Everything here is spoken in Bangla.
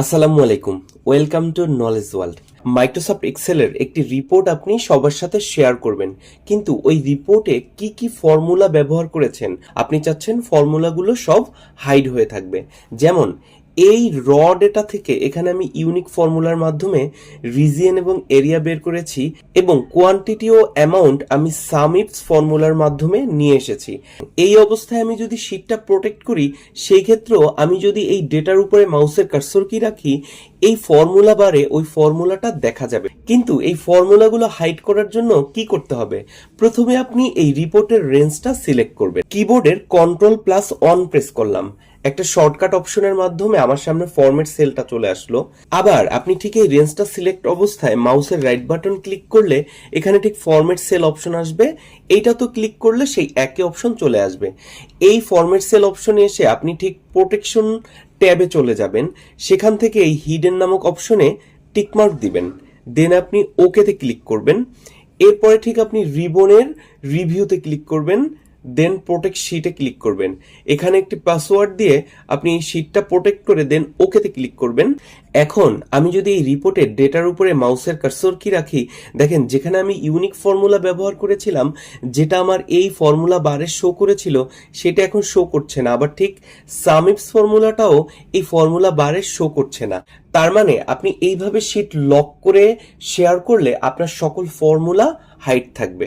আসসালামু আলাইকুম। Welcome to knowledge world Microsoft এক্সেলের একটি রিপোর্ট আপনি সবার সাথে শেয়ার করবেন। কিন্তু ওই রিপোর্টে কি কি ফর্মুলা ব্যবহার করেছেন? আপনি চাচ্ছেন ফর্মুলাগুলো সব হাইড হয়ে থাকবে। যেমন এই র ডেটা থেকে এখানে আমি ইউনিক ফর্মুলার মাধ্যমে রিজিয়ন এবং এরিয়া বের করেছি এবং কোয়ান্টিটি ও অ্যামাউন্ট আমি সামিপস ফর্মুলার মাধ্যমে নিয়ে এসেছি। এই অবস্থায় আমি যদি শীটটা প্রোটেক্ট করি, সেই ক্ষেত্রেও আমি যদি এই ডেটার উপরে মাউসের কার্সর কি রাখি, এই ফর্মুলা বারে ওই ফর্মুলাটা দেখা যাবে। কিন্তু এই ফর্মুলাগুলো হাইড করার জন্য কি করতে হবে? প্রথমে আপনি এই রিপোর্টের রেঞ্জটা সিলেক্ট করবেন। কিবোর্ডের কন্ট্রোল প্লাস অন প্রেস করলাম। একটা শর্টকাট অপশনের মাধ্যমে আমার সামনে ফরম্যাট সেলটা চলে আসলো। আবার আপনি ঠিক এই রেঞ্জটা সিলেক্ট অবস্থায় মাউসের রাইট বাটন ক্লিক করলে এখানে ঠিক ফরম্যাট সেল অপশন আসবে। এইটা তো ক্লিক করলে সেই একই অপশন চলে আসবে। এই ফরম্যাট সেল অপশনে এসে আপনি ঠিক প্রোটেকশন ট্যাবে চলে যাবেন। সেখান থেকে এই হিডেন নামক অপশনে টিকমার্ক দিবেন। দেন আপনি ওকেতে ক্লিক করবেন। এরপরে ঠিক আপনি রিবনের রিভিউতে ক্লিক করবেন। দেন প্রোটেক্ট শিটে ক্লিক করবেন। এখানে একটি পাসওয়ার্ড দিয়ে আপনি শিটটা প্রোটেক্ট করে দেন ওকেতে ক্লিক করবেন। এখন আমি যদি এই রিপোর্টের ডেটার উপরে মাউসের কার্সর কি রাখি, দেখেন যেখানে আমি ইউনিক ফর্মুলা ব্যবহার করেছিলাম, যেটা আমার এই ফর্মুলা বারে শো করেছিল, সেটা এখন শো করছে না। আবার ঠিক সামিপস ফর্মুলাটাও এই ফর্মুলা বারে শো করছে না। তার মানে আপনি এইভাবে শিট লক করে শেয়ার করলে আপনার সকল ফর্মুলা হাইড থাকবে।